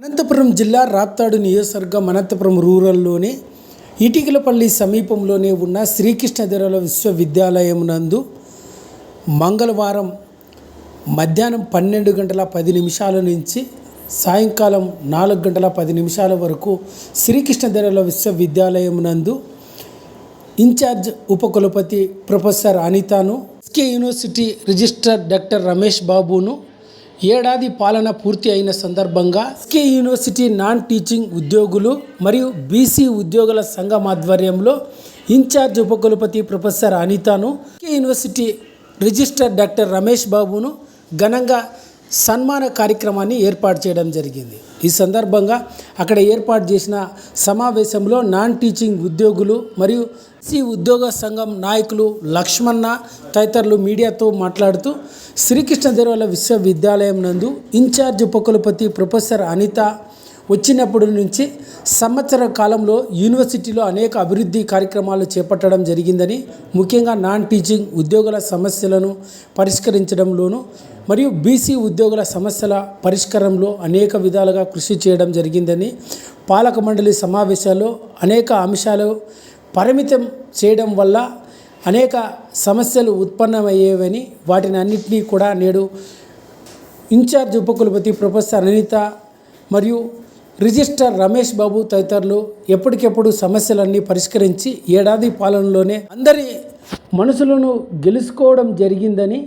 అనంతపురం జిల్లా రాప్తాడు నియోజకవర్గం అనంతపురం రూరల్లోని ఇటికలపల్లి సమీపంలోనే ఉన్న శ్రీకృష్ణదేవరాల విశ్వవిద్యాలయం నందు మంగళవారం మధ్యాహ్నం పన్నెండు గంటల పది నిమిషాల నుంచి సాయంకాలం నాలుగు గంటల పది నిమిషాల వరకు శ్రీకృష్ణదేవరాల విశ్వవిద్యాలయం నందు ఇన్ఛార్జ్ ఉపకులపతి professor అనితాను SK university registrar doctor Ramesh బాబును ఏడాది పాలన పూర్తి అయిన సందర్భంగా ఎస్కే యూనివర్సిటీ నాన్ టీచింగ్ ఉద్యోగులు మరియు బీసీ ఉద్యోగుల సంఘం ఆధ్వర్యంలో ఇన్ఛార్జ్ ఉపకులపతి professor అనితాను SK university register doctor Ramesh బాబును ఘనంగా సన్మాన కార్యక్రమాన్ని ఏర్పాటు చేయడం జరిగింది. ఈ సందర్భంగా అక్కడ ఏర్పాటు చేసిన సమావేశంలో నాన్ టీచింగ్ ఉద్యోగులు మరియు సి ఉద్యోగ సంఘం నాయకులు లక్ష్మణ తదితరులు మీడియాతో మాట్లాడుతూ శ్రీకృష్ణదేవరాయల విశ్వవిద్యాలయం నందు ఇన్ఛార్జ్ ఉపకులపతి ప్రొఫెసర్ అనిత వచ్చినప్పటి నుంచి సంవత్సర కాలంలో యూనివర్సిటీలో అనేక అభివృద్ధి కార్యక్రమాలు చేపట్టడం జరిగిందని ముఖ్యంగా నాన్ టీచింగ్ ఉద్యోగుల సమస్యలను పరిష్కరించడంలోనూ మరియు బీసీ ఉద్యోగుల సమస్యల పరిష్కారంలో అనేక విధాలుగా కృషి చేయడం జరిగిందని పాలక మండలి సమావేశాల్లో అనేక అంశాలు పరిమితం చేయడం వల్ల అనేక సమస్యలు ఉత్పన్నమయ్యేవని వాటిని అన్నింటినీ కూడా నేడు ఇన్ఛార్జ్ ఉపకులపతి ప్రొఫెసర్ అనిత మరియు రిజిస్టర్ రమేష్ బాబు తదితరులు ఎప్పటికెప్పుడు సమస్యలన్నీ పరిష్కరించి ఏడాది పాలనలోనే అందరి మనసులను గెలుచుకోవడం జరిగిందని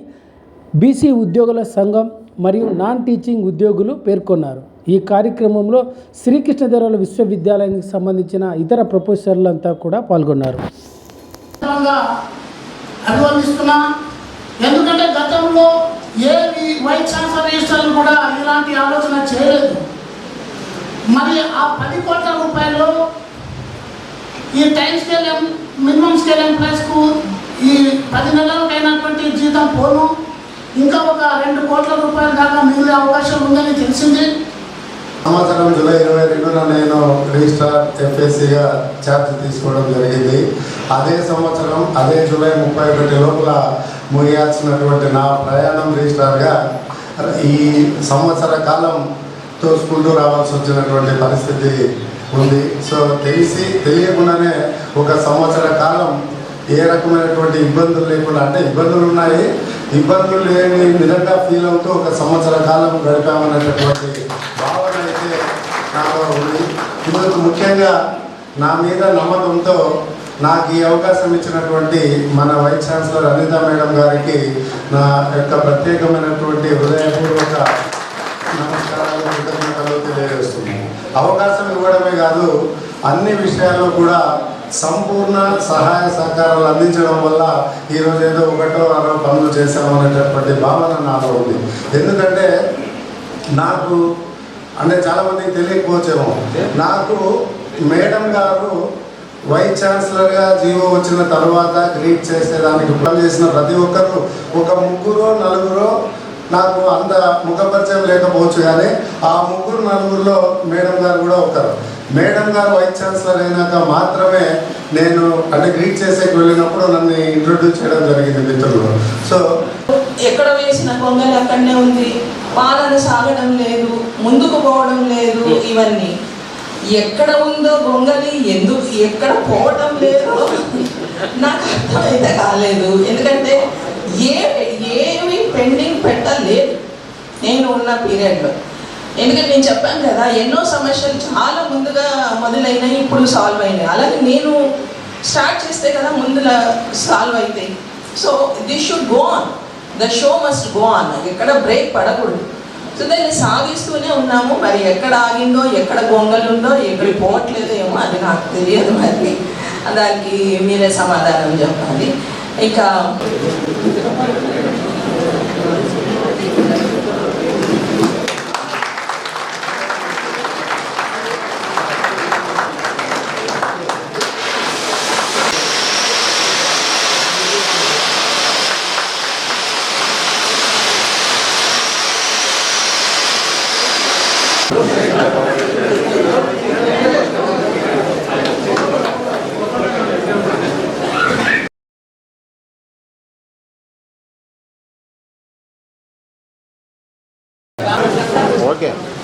బీసీ ఉద్యోగుల సంఘం మరియు నాన్ టీచింగ్ ఉద్యోగులు పేర్కొన్నారు. ఈ కార్యక్రమంలో శ్రీకృష్ణదేవరాయల విశ్వవిద్యాలయానికి సంబంధించిన ఇతర ప్రొఫెసర్లంతా కూడా పాల్గొన్నారు. అభివర్ణిస్తున్నా ఎందుకంటే గతంలో ఏ వైస్ ఛాన్సలర్ రిజిస్టర్లు కూడా ఇలాంటి ఆలోచన చేయలేదు. మరి ఆ పది కోట్ల రూపాయలు ఈ టైం స్కేల్ ఎం- మినిమం స్కేల్ ఎంప్లాయీస్కు ఈ పది నెలలకైనటువంటి జీతం పోను. ఇంకా ఒక రెండు కోట్ల రూపాయల దాకా మిగిలే అవకాశం ఉందని తెలిసింది? సంవత్సరం జూలై ఇరవై రెండున నేను రిజిస్ట్రార్ ఎఫ్ఎస్సిగా ఛార్జ్ తీసుకోవడం జరిగింది. అదే సంవత్సరం అదే జూలై ముప్పై ఒకటి లోపల ముగియాల్సినటువంటి నా ప్రయాణం రిజిస్ట్రార్గా ఈ సంవత్సర కాలం తోసుకుంటూ రావాల్సి వచ్చినటువంటి పరిస్థితి ఉంది. సో తెలిసి తెలియకుండానే ఒక సంవత్సర కాలం ఏ రకమైనటువంటి ఇబ్బందులు లేకుండా అంటే ఇబ్బందులు ఉన్నాయి ఇబ్బందులు లేని విధంగా ఫీల్ అవుతూ ఒక సంవత్సర కాలం గడిపామనేటటువంటి భావన అయితే నాలో ఉంది. ఇందుకు ముఖ్యంగా నా మీద నమ్మకంతో నాకు ఈ అవకాశం ఇచ్చినటువంటి మన వైస్ ఛాన్సలర్ అనిత మేడం గారికి నా యొక్క ప్రత్యేకమైనటువంటి హృదయపూర్వక నమస్కారాలు కృతజ్ఞతలు తెలియజేస్తున్నాను. అవకాశం ఇవ్వడమే కాదు అన్ని విషయాల్లో కూడా సంపూర్ణ సహాయ సహకారాలు అందించడం వల్ల ఈరోజు ఏదో ఒకటో అరవై అనేటటువంటి భావన నాలో ఉంది. ఎందుకంటే నాకు అంటే చాలామందికి తెలియకపోవచ్చేమో నాకు మేడం గారు వైస్ ఛాన్సలర్గా జీవో వచ్చిన తర్వాత గ్రీట్ చేసేదానికి పని చేసిన ప్రతి ఒక్కరు ఒక ముగ్గురు నలుగురు నాకు అంత ముఖపరిచయం లేకపోవచ్చు కానీ ఆ ముగ్గురు నలుగురిలో మేడం గారు కూడా ఒకరు. మేడం గారు వైస్ ఛాన్సలర్ అయినాక మాత్రమే నేను అంటే గ్రీట్ చేసేకి వెళ్ళినప్పుడు నన్ను ఇంట్రొడ్యూస్ చేయడం జరిగింది మిత్రులు. సో ఎక్కడ వేసిన కొంగలు అక్కడనే ఉంది. పాలన సాగడం లేదు ముందుకు పోవడం లేదు ఇవన్నీ. ఎక్కడ ఉందో గొంగలి ఎందుకు ఎక్కడ పోవడం లేదు? నాకు అర్థమైతే కాలేదు. ఎందుకంటే ఏ పెండింగ్ పెట్టలేదు. నేను ఉన్న పీరియడ్లో. ఎందుకంటే నేను చెప్పాను కదా ఎన్నో సమస్యలు చాలా ముందుగా మొదలైనాయి ఇప్పుడు సాల్వ్ అయినాయి. అలాగే నేను స్టార్ట్ చేస్తే కదా ముందులా సాల్వ్ అవుతాయి so this should go on the show must go on ఎక్కడ బ్రేక్ పడకూడదు. సో దాన్ని సాగిస్తూనే ఉన్నాము. మరి ఎక్కడ ఆగిందో ఎక్కడ గొంగలు ఉందో ఎక్కడికి పోవట్లేదో ఏమో అది నాకు తెలియదు మరి. దానికి మీరే సమాధానం చెప్పాలి. ఇక Gracias. qué?